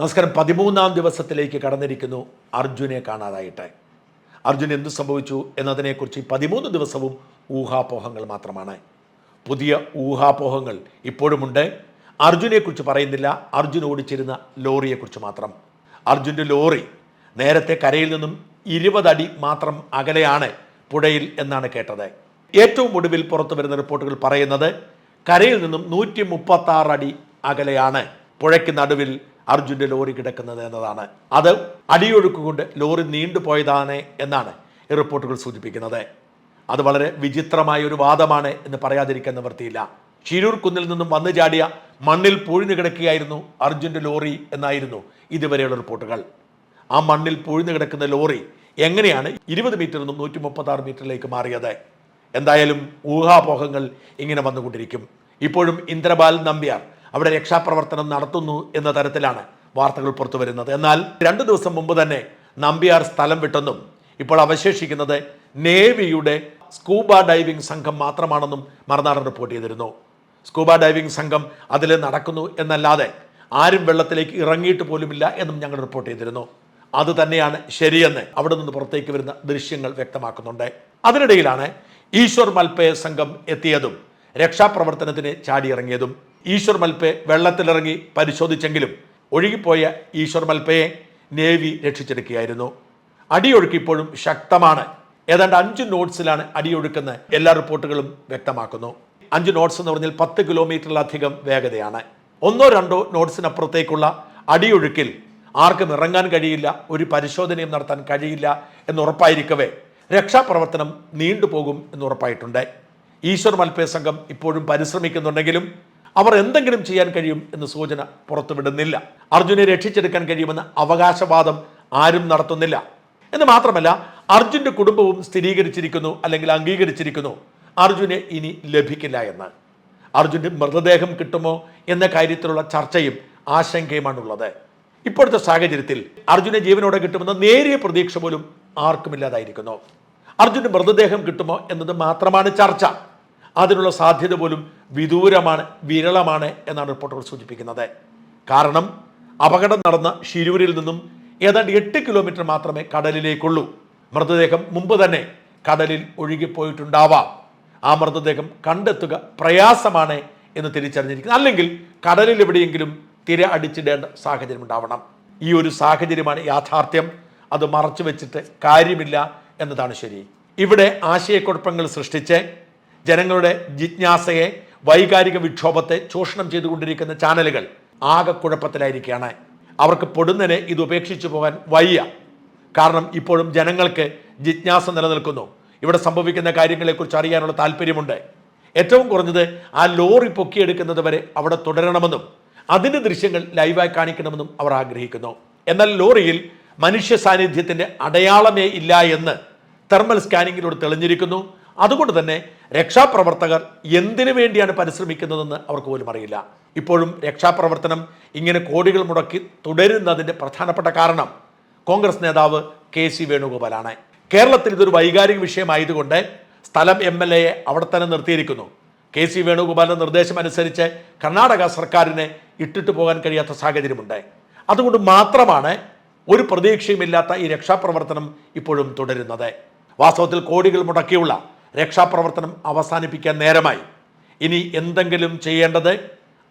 നമസ്കാരം. പതിമൂന്നാം ദിവസത്തിലേക്ക് കടന്നിരിക്കുന്നു അർജുനെ കാണാതായിട്ട്. അർജുൻ എന്തു സംഭവിച്ചു എന്നതിനെക്കുറിച്ച് പതിമൂന്ന് ദിവസവും ഊഹാപോഹങ്ങൾ മാത്രമാണ്. പുതിയ ഊഹാപോഹങ്ങൾ ഇപ്പോഴുമുണ്ട്. അർജുനെക്കുറിച്ച് പറയുന്നില്ല. അർജുൻ ഓടിച്ചിരുന്ന ലോറിയെക്കുറിച്ച് മാത്രം. അർജുന്റെ ലോറി നേരത്തെ കരയിൽ നിന്നും ഇരുപതടി മാത്രം അകലെയാണ് പുഴയിൽ എന്നാണ് കേട്ടത്. ഏറ്റവും ഒടുവിൽ പുറത്തു വരുന്ന റിപ്പോർട്ടുകൾ പറയുന്നത് കരയിൽ നിന്നും നൂറ്റി മുപ്പത്തി അടി അകലെയാണ്. പുഴയ്ക്ക് നടുവിൽ അർജുന്റെ ലോറി കിടക്കുന്നത് എന്നതാണ്. അത് അടിയൊഴുക്കുകൊണ്ട് ലോറി നീണ്ടുപോയതാണ് എന്നാണ് ഈ റിപ്പോർട്ടുകൾ സൂചിപ്പിക്കുന്നത്. അത് വളരെ വിചിത്രമായ ഒരു വാദമാണ് എന്ന് പറയാതിരിക്കാൻ നിവൃത്തിയില്ല. ശിരൂർ കുന്നിൽ നിന്നും വന്നു ചാടിയ മണ്ണിൽ പൂഴ്ന്നു കിടക്കുകയായിരുന്നു അർജുന്റെ ലോറി എന്നായിരുന്നു ഇതുവരെയുള്ള റിപ്പോർട്ടുകൾ. ആ മണ്ണിൽ പൂഴ്ന്നു കിടക്കുന്ന ലോറി എങ്ങനെയാണ് ഇരുപത് മീറ്ററിൽ നിന്നും നൂറ്റി മുപ്പത്തി ആറ് മീറ്ററിലേക്ക് മാറിയത്? എന്തായാലും ഊഹാപോഹങ്ങൾ ഇങ്ങനെ വന്നുകൊണ്ടിരിക്കും. ഇപ്പോഴും ഇന്ദ്രബാലൻ നമ്പ്യാർ അവിടെ രക്ഷാപ്രവർത്തനം നടത്തുന്നു എന്ന തരത്തിലാണ് വാർത്തകൾ പുറത്തു വരുന്നത്. എന്നാൽ രണ്ട് ദിവസം മുമ്പ് തന്നെ നമ്പ്യാർ സ്ഥലം വിട്ടെന്നും ഇപ്പോൾ അവശേഷിക്കുന്നത് നേവിയുടെ സ്കൂബ ഡൈവിംഗ് സംഘം മാത്രമാണെന്നും മറുനാടൻ റിപ്പോർട്ട് ചെയ്തിരുന്നു. സ്കൂബ ഡൈവിംഗ് സംഘം അതിൽ നടക്കുന്നു എന്നല്ലാതെ ആരും വെള്ളത്തിലേക്ക് ഇറങ്ങിയിട്ട് പോലുമില്ല എന്നും ഞങ്ങൾ റിപ്പോർട്ട് ചെയ്തിരുന്നു. അത് തന്നെയാണ് ശരിയെന്ന് അവിടെ നിന്ന് പുറത്തേക്ക് വരുന്ന ദൃശ്യങ്ങൾ വ്യക്തമാക്കുന്നുണ്ട്. അതിനിടയിലാണ് ഈശ്വർ മൽപ്പയ സംഘം എത്തിയതും രക്ഷാപ്രവർത്തനത്തിന് ചാടിയിറങ്ങിയതും. ഈശ്വർ മൽപ്പെ വെള്ളത്തിലിറങ്ങി പരിശോധിച്ചെങ്കിലും ഒഴുകിപ്പോയ ഈശ്വർ മൽപ്പയെ നേവി രക്ഷിച്ചെടുക്കുകയായിരുന്നു. അടിയൊഴുക്ക് ഇപ്പോഴും ശക്തമാണ്. ഏതാണ്ട് അഞ്ച് നോട്ട്സിലാണ് അടിയൊഴുക്കെന്ന് എല്ലാ റിപ്പോർട്ടുകളും വ്യക്തമാക്കുന്നു. അഞ്ച് നോട്ട്സ് എന്ന് പറഞ്ഞാൽ പത്ത് കിലോമീറ്ററിലധികം വേഗതയാണ്. ഒന്നോ രണ്ടോ നോട്ട്സിനപ്പുറത്തേക്കുള്ള അടിയൊഴുക്കിൽ ആർക്കും ഇറങ്ങാൻ കഴിയില്ല ഒരു പരിശോധനയും നടത്താൻ കഴിയില്ല എന്നുറപ്പായിരിക്കവേ രക്ഷാപ്രവർത്തനം നീണ്ടുപോകും എന്നുറപ്പായിട്ടുണ്ട് ഈശ്വർ മൽപ്പേ സംഘം ഇപ്പോഴും പരിശ്രമിക്കുന്നുണ്ടെങ്കിലും അവർ എന്തെങ്കിലും ചെയ്യാൻ കഴിയും എന്ന് സൂചന പുറത്തുവിടുന്നില്ല. അർജുനെ രക്ഷിച്ചെടുക്കാൻ കഴിയുമെന്ന അവകാശവാദം ആരും നടത്തുന്നില്ല. എന്ന് മാത്രമല്ല അർജുന്റെ കുടുംബവും സ്ഥിരീകരിച്ചിരിക്കുന്നു അല്ലെങ്കിൽ അംഗീകരിച്ചിരിക്കുന്നു. അർജുനെ ഇനി ലഭിക്കില്ല എന്ന്. അർജുന്റെ മൃതദേഹം കിട്ടുമോ എന്ന കാര്യത്തിലുള്ള ചർച്ചയും ആശങ്കയുമാണുള്ളത്. ഇപ്പോഴത്തെ സാഹചര്യത്തിൽ അർജുനെ ജീവനോടെ കിട്ടുമെന്ന നേരിയ പ്രതീക്ഷ പോലും ആർക്കുമില്ലാതായിരിക്കുന്നു. അർജുന്റെ മൃതദേഹം കിട്ടുമോ എന്നത് മാത്രമാണ് ചർച്ച. അതിനുള്ള സാധ്യത പോലും വിദൂരമാണ് വിരളമാണ് എന്നാണ് റിപ്പോർട്ടുകൾ സൂചിപ്പിക്കുന്നത്. കാരണം അപകടം നടന്ന ഷിരൂരിൽ നിന്നും ഏതാണ്ട് എട്ട് കിലോമീറ്റർ മാത്രമേ കടലിലേക്കുള്ളൂ. മൃതദേഹം മുമ്പ് തന്നെ കടലിൽ ഒഴുകിപ്പോയിട്ടുണ്ടാവാം. ആ മൃതദേഹം കണ്ടെത്തുക പ്രയാസമാണ് എന്ന് തിരിച്ചറിഞ്ഞിരിക്കുന്നത് അല്ലെങ്കിൽ കടലിൽ എവിടെയെങ്കിലും തിര അടിച്ചിടേണ്ട സാഹചര്യം ഉണ്ടാവണം. ഈ ഒരു സാഹചര്യമാണ് യാഥാർത്ഥ്യം. അത് മറച്ചു വെച്ചിട്ട് കാര്യമില്ല എന്നതാണ് ശരി. ഇവിടെ ആശയക്കുഴപ്പങ്ങൾ സൃഷ്ടിച്ച് ജനങ്ങളുടെ ജിജ്ഞാസയെ വൈകാരിക വിക്ഷോഭത്തെ ചൂഷണം ചെയ്തുകൊണ്ടിരിക്കുന്ന ചാനലുകൾ ആകെ കുഴപ്പത്തിലായിരിക്കുകയാണ്. അവർക്ക് പൊടുന്നനെ ഇത് ഉപേക്ഷിച്ചു പോകാൻ വയ്യ. കാരണം ഇപ്പോഴും ജനങ്ങൾക്ക് ജിജ്ഞാസ നിലനിൽക്കുന്നു. ഇവിടെ സംഭവിക്കുന്ന കാര്യങ്ങളെക്കുറിച്ച് അറിയാനുള്ള താല്പര്യമുണ്ട്. ഏറ്റവും കുറഞ്ഞത് ആ ലോറി പൊക്കിയെടുക്കുന്നത് വരെ അവിടെ തുടരണമെന്നും അതിന്റെ ദൃശ്യങ്ങൾ ലൈവായി കാണിക്കണമെന്നും അവർ ആഗ്രഹിക്കുന്നു. എന്നാൽ ലോറിയിൽ മനുഷ്യ സാന്നിധ്യത്തിന്റെ അടയാളമേ ഇല്ല എന്ന് തെർമൽ സ്കാനിങ്ങിലൂടെ തെളിഞ്ഞിരിക്കുന്നു. അതുകൊണ്ട് തന്നെ രക്ഷാപ്രവർത്തകർ എന്തിനു വേണ്ടിയാണ് പരിശ്രമിക്കുന്നതെന്ന് അവർക്ക് പോലും അറിയില്ല. ഇപ്പോഴും രക്ഷാപ്രവർത്തനം ഇങ്ങനെ കോടികൾ മുടക്കി തുടരുന്നതിന്റെ പ്രധാനപ്പെട്ട കാരണം കോൺഗ്രസ് നേതാവ് കെ സി വേണുഗോപാലാണ്. കേരളത്തിൽ ഇതൊരു വൈകാരിക വിഷയമായതുകൊണ്ട് സ്ഥലം എം എൽ എയെ അവിടെ തന്നെ നിർത്തിയിരിക്കുന്നു. കെ സി വേണുഗോപാലിന്റെ നിർദ്ദേശം അനുസരിച്ച് കർണാടക സർക്കാരിനെ ഇട്ടിട്ട് പോകാൻ കഴിയാത്ത സാഹചര്യമുണ്ട്. അതുകൊണ്ട് മാത്രമാണ് ഒരു പ്രതീക്ഷയുമില്ലാത്ത ഈ രക്ഷാപ്രവർത്തനം ഇപ്പോഴും തുടരുന്നത്. വാസ്തവത്തിൽ കോടികൾ മുടക്കിയുള്ള രക്ഷാപ്രവർത്തനം അവസാനിപ്പിക്കാൻ നേരമായി. ഇനി എന്തെങ്കിലും ചെയ്യേണ്ടത്?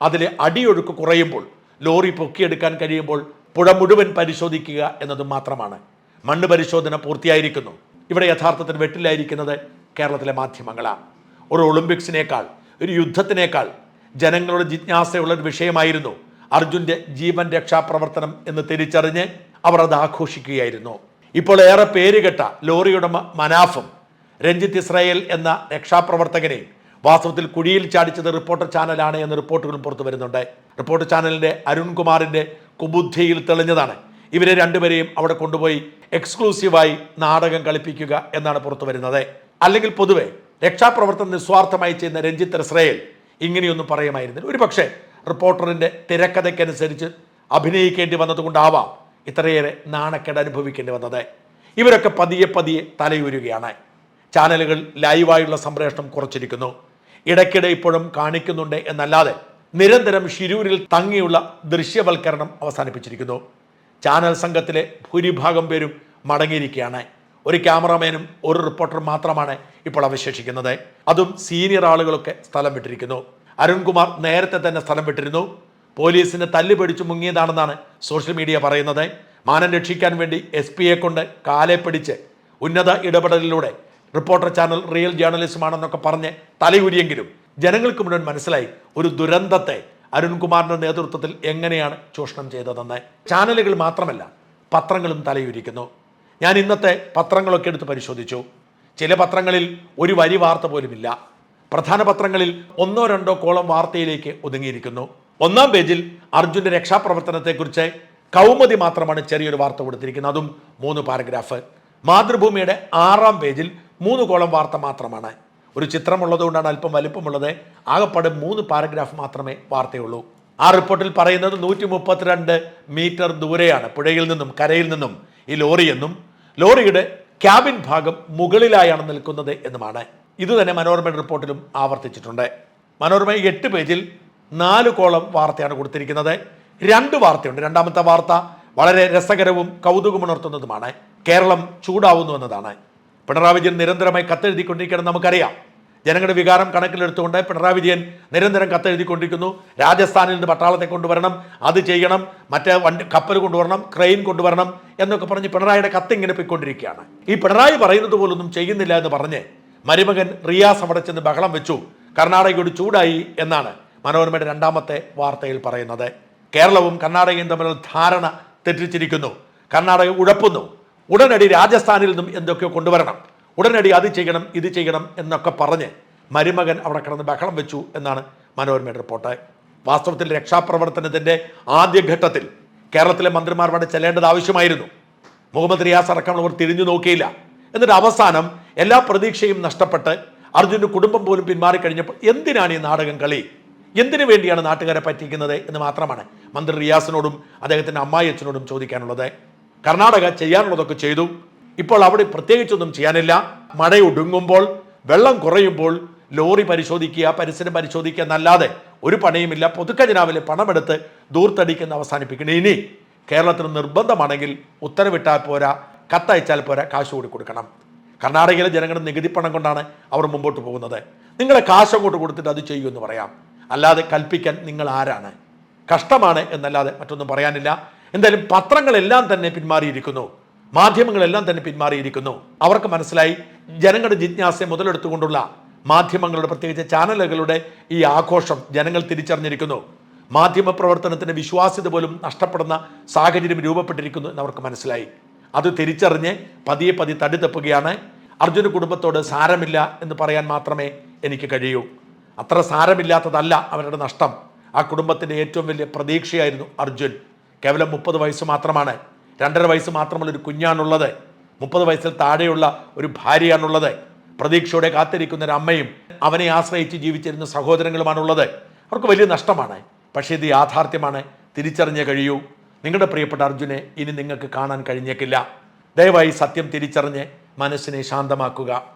അതിലെ അടിയൊഴുക്ക് കുറയുമ്പോൾ ലോറി പൊക്കിയെടുക്കാൻ കഴിയുമ്പോൾ പുഴ മുഴുവൻ പരിശോധിക്കുക എന്നത് മാത്രമാണ്. മണ്ണ് പരിശോധന പൂർത്തിയായിരിക്കുന്നു. ഇവിടെ യഥാർത്ഥത്തിൽ വെട്ടിലായിരിക്കുന്നത് കേരളത്തിലെ മാധ്യമങ്ങളാണ്. ഒരു ഒളിമ്പിക്സിനേക്കാൾ ഒരു യുദ്ധത്തിനേക്കാൾ ജനങ്ങളുടെ ജിജ്ഞാസയുള്ള ഒരു വിഷയമായിരുന്നു അർജുന്റെ ജീവൻ രക്ഷാപ്രവർത്തനം എന്ന് തിരിച്ചറിഞ്ഞ് അവർ അത് ആഘോഷിക്കുകയായിരുന്നു. ഇപ്പോൾ ഏറെ പേരുകെട്ട ലോറിയുടെ മനാഫും രഞ്ജിത്ത് ഇസ്രായേൽ എന്ന രക്ഷാപ്രവർത്തകനെ വാസ്തവത്തിൽ കുഴിയിൽ ചാടിച്ചത് റിപ്പോർട്ടർ ചാനലാണ് എന്ന റിപ്പോർട്ടുകളും പുറത്തു വരുന്നുണ്ട്. റിപ്പോർട്ടർ ചാനലിന്റെ അരുൺകുമാറിന്റെ കുബുദ്ധിയിൽ തെളിഞ്ഞതാണ്. ഇവരെ രണ്ടുപേരെയും അവിടെ കൊണ്ടുപോയി എക്സ്ക്ലൂസീവായി നാടകം കളിപ്പിക്കുക എന്നാണ് പുറത്തു വരുന്നത്. അല്ലെങ്കിൽ പൊതുവെ രക്ഷാപ്രവർത്തനം നിസ്വാർത്ഥമായി ചെയ്യുന്ന രഞ്ജിത്ത് ഇസ്രായേൽ ഇങ്ങനെയൊന്നും പറയുമായിരുന്നില്ല. ഒരു പക്ഷേ റിപ്പോർട്ടറിന്റെ തിരക്കഥയ്ക്കനുസരിച്ച് അഭിനയിക്കേണ്ടി വന്നതുകൊണ്ടാവാം ഇത്രയേറെ നാണക്കേട് അനുഭവിക്കേണ്ടി വന്നത്. ഇവരൊക്കെ പതിയെ പതിയെ തലയൂരുകയാണ്. ചാനലുകൾ ലൈവായുള്ള സംപ്രേഷണം കുറച്ചിരിക്കുന്നു. ഇടയ്ക്കിടെ ഇപ്പോഴും കാണിക്കുന്നുണ്ട് എന്നല്ലാതെ നിരന്തരം ഷിരൂരിൽ തങ്ങിയുള്ള ദൃശ്യവൽക്കരണം അവസാനിപ്പിച്ചിരിക്കുന്നു. ചാനൽ സംഘത്തിലെ ഭൂരിഭാഗം പേരും മടങ്ങിയിരിക്കുകയാണ്. ഒരു ക്യാമറമാനും ഒരു റിപ്പോർട്ടറും മാത്രമാണ് ഇപ്പോൾ അവശേഷിക്കുന്നത്. അതും സീനിയർ ആളുകളൊക്കെ സ്ഥലം വിട്ടിരിക്കുന്നു. അരുൺകുമാർ നേരത്തെ തന്നെ സ്ഥലം വിട്ടിരുന്നു. പോലീസിന് തല്ല് പിടിച്ചു മുങ്ങിയതാണെന്നാണ് സോഷ്യൽ മീഡിയ പറയുന്നത്. മാനം രക്ഷിക്കാൻ വേണ്ടി എസ് പിയെ കൊണ്ട് കാലെ പിടിച്ച് ഉന്നത ഇടപെടലിലൂടെ റിപ്പോർട്ടർ ചാനൽ റിയൽ ജേർണലിസമാണെന്നൊക്കെ പറഞ്ഞ് തലയൂരിയെങ്കിലും ജനങ്ങൾക്ക് മുഴുവൻ മനസ്സിലായി ഒരു ദുരന്തത്തെ അരുൺകുമാറിന്റെ നേതൃത്വത്തിൽ എങ്ങനെയാണ് ചൂഷണം ചെയ്തതെന്ന്. ചാനലുകൾ മാത്രമല്ല പത്രങ്ങളും തലയൂരിക്കുന്നു. ഞാൻ ഇന്നത്തെ പത്രങ്ങളൊക്കെ എടുത്ത് പരിശോധിച്ചു. ചില പത്രങ്ങളിൽ ഒരു വരി വാർത്ത പോലുമില്ല. പ്രധാന പത്രങ്ങളിൽ ഒന്നോ രണ്ടോ കോളം വാർത്തയിലേക്ക് ഒതുങ്ങിയിരിക്കുന്നു. ഒന്നാം പേജിൽ അർജുന്റെ രക്ഷാപ്രവർത്തനത്തെക്കുറിച്ച് കൗമുദി മാത്രമാണ് ചെറിയൊരു വാർത്ത കൊടുത്തിരിക്കുന്നത്. അതും മൂന്ന് പാരഗ്രാഫ്. മാതൃഭൂമിയുടെ ആറാം പേജിൽ മൂന്ന് കോളം വാർത്ത മാത്രമാണ്. ഒരു ചിത്രമുള്ളതുകൊണ്ടാണ് അല്പം വലിപ്പമുള്ളത്. ആകെപ്പാട് മൂന്ന് പാരഗ്രാഫ് മാത്രമേ വാർത്തയുള്ളൂ. ആ റിപ്പോർട്ടിൽ പറയുന്നത് നൂറ്റി മുപ്പത്തിരണ്ട് മീറ്റർ ദൂരെയാണ് പുഴയിൽ നിന്നും കരയിൽ നിന്നും ഈ ലോറിയെന്നും ലോറിയുടെ ക്യാബിൻ ഭാഗം മുകളിലായാണ് നിൽക്കുന്നത് എന്നുമാണ്. ഇത് തന്നെ മനോരമ റിപ്പോർട്ടിലും ആവർത്തിച്ചിട്ടുണ്ട്. മനോരമ എട്ട് പേജിൽ നാല് കോളം വാർത്തയാണ് കൊടുത്തിരിക്കുന്നത്. രണ്ട് വാർത്തയുണ്ട്. രണ്ടാമത്തെ വാർത്ത വളരെ രസകരവും കൗതുകമുണർത്തുന്നതുമാണ്. കേരളം ചൂടാവുന്നു എന്നതാണ്. പിണറായി വിജയൻ നിരന്തരമായി കത്തെഴുതിക്കൊണ്ടിരിക്കണം നമുക്കറിയാം. ജനങ്ങളുടെ വികാരം കണക്കിലെടുത്തുകൊണ്ട് പിണറായി വിജയൻ നിരന്തരം കത്തെഴുതിക്കൊണ്ടിരിക്കുന്നു. രാജസ്ഥാനിൽ നിന്ന് പട്ടാളത്തെ കൊണ്ടുവരണം അത് ചെയ്യണം മറ്റേ വണ്ടി കപ്പൽ കൊണ്ടുവരണം ക്രെയിൻ കൊണ്ടുവരണം എന്നൊക്കെ പറഞ്ഞ് പിണറായിയുടെ കത്ത് ഇങ്ങനെ പോയിക്കൊണ്ടിരിക്കുകയാണ്. ഈ പിണറായി പറയുന്നത് പോലൊന്നും ചെയ്യുന്നില്ല എന്ന് പറഞ്ഞ് മരുമകൻ റിയാസ് അവിടെ ചെന്ന് ബഹളം വെച്ചു. കർണാടകയോട് ചൂടായി എന്നാണ് മനോരമയുടെ രണ്ടാമത്തെ വാർത്തയിൽ പറയുന്നത്. കേരളവും കർണാടകയും തമ്മിലുള്ള ധാരണ തെറ്റിച്ചിരിക്കുന്നു. കർണാടക ഉഴപ്പുന്നു. ഉടനടി രാജസ്ഥാനിൽ നിന്നും എന്തൊക്കെയോ കൊണ്ടുവരണം. ഉടനടി അത് ചെയ്യണം ഇത് ചെയ്യണം എന്നൊക്കെ പറഞ്ഞ് മരുമകൻ അവിടെ കിടന്ന് ബഹളം വെച്ചു എന്നാണ് മനോരമയുടെ റിപ്പോർട്ട്. വാസ്തവത്തിൽ രക്ഷാപ്രവർത്തനത്തിന്റെ ആദ്യഘട്ടത്തിൽ കേരളത്തിലെ മന്ത്രിമാർ അവിടെ ചെല്ലേണ്ടത് ആവശ്യമായിരുന്നു. മുഹമ്മദ് റിയാസ് അടക്കമുള്ളവർ തിരിഞ്ഞു നോക്കിയില്ല. എന്നിട്ട് അവസാനം എല്ലാ പ്രതീക്ഷയും നഷ്ടപ്പെട്ട് അർജുന്റെ കുടുംബം പോലും പിന്മാറിക്കഴിഞ്ഞപ്പോൾ എന്തിനാണ് ഈ നാടകം കളി? എന്തിനു വേണ്ടിയാണ് നാട്ടുകാരെ പറ്റിക്കുന്നത് എന്ന് മാത്രമാണ് മന്ത്രി റിയാസിനോടും അദ്ദേഹത്തിന്റെ അമ്മായി അച്ഛനോടും ചോദിക്കാനുള്ളത്. കർണാടക ചെയ്യാനുള്ളതൊക്കെ ചെയ്തു. ഇപ്പോൾ അവിടെ പ്രത്യേകിച്ചൊന്നും ചെയ്യാനില്ല. മഴ ഒടുങ്ങുമ്പോൾ വെള്ളം കുറയുമ്പോൾ ലോറി പരിശോധിക്കുക പരിസരം പരിശോധിക്കുക എന്നല്ലാതെ ഒരു പണിയുമില്ല. പൊതുഖജനാവിലെ പണമെടുത്ത് ദൂർത്തടിക്കുന്ന അവസാനിപ്പിക്കണം ഇനി കേരളത്തിന് നിർബന്ധമാണെങ്കിൽ ഉത്തരവിട്ടാൽ പോരാ കത്തയച്ചാൽ പോരാ കാശ് കൂടി കൊടുക്കണം. കർണാടകയിലെ ജനങ്ങളുടെ നികുതി പണം കൊണ്ടാണ് അവർ മുമ്പോട്ട് പോകുന്നത്. നിങ്ങളെ കാശ് അങ്ങോട്ട് കൊടുത്തിട്ട് അത് ചെയ്യൂ എന്ന് പറയാം. അല്ലാതെ കൽപ്പിക്കാൻ നിങ്ങൾ ആരാണ്? കഷ്ടമാണ് എന്നല്ലാതെ മറ്റൊന്നും പറയാനില്ല. എന്തായാലും പത്രങ്ങളെല്ലാം തന്നെ പിന്മാറിയിരിക്കുന്നു. മാധ്യമങ്ങളെല്ലാം തന്നെ പിന്മാറിയിരിക്കുന്നു. അവർക്ക് മനസ്സിലായി ജനങ്ങളുടെ ജിജ്ഞാസയെ മുതലെടുത്തുകൊണ്ടുള്ള മാധ്യമങ്ങളുടെ പ്രത്യേകിച്ച് ചാനലുകളുടെ ഈ ആഘോഷം ജനങ്ങൾ തിരിച്ചറിഞ്ഞിരിക്കുന്നു. മാധ്യമ പ്രവർത്തനത്തിന്റെ വിശ്വാസ്യത പോലും നഷ്ടപ്പെടുന്ന സാഹചര്യം രൂപപ്പെട്ടിരിക്കുന്നു എന്ന് അവർക്ക് മനസ്സിലായി. അത് തിരിച്ചറിഞ്ഞ് പതിയെ പതി തടി തപ്പുകയാണ് അർജുന കുടുംബത്തോട് സാരമില്ല എന്ന് പറയാൻ മാത്രമേ എനിക്ക് കഴിയൂ. അത്ര സാരമില്ലാത്തതല്ല അവരുടെ നഷ്ടം. ആ കുടുംബത്തിന്റെ ഏറ്റവും വലിയ പ്രതീക്ഷയായിരുന്നു അർജുൻ. കേവലം മുപ്പത് വയസ്സ് മാത്രമാണ്. രണ്ടര വയസ്സ് മാത്രമുള്ള ഒരു കുഞ്ഞാണുള്ളത്. മുപ്പത് വയസ്സിൽ താഴെയുള്ള ഒരു ഭാര്യയാണുള്ളത്. പ്രതീക്ഷയോടെ കാത്തിരിക്കുന്ന ഒരു അമ്മയും അവനെ ആശ്രയിച്ച് ജീവിച്ചിരുന്ന സഹോദരങ്ങളുമാണുള്ളത്. അവർക്ക് വലിയ നഷ്ടമാണ്. പക്ഷേ ഇത് യാഥാർത്ഥ്യമാണ്. തിരിച്ചറിഞ്ഞേ കഴിയൂ. നിങ്ങളുടെ പ്രിയപ്പെട്ട അർജുനെ ഇനി നിങ്ങൾക്ക് കാണാൻ കഴിഞ്ഞേക്കില്ല. ദയവായി സത്യം തിരിച്ചറിഞ്ഞ് മനസ്സിനെ ശാന്തമാക്കുക.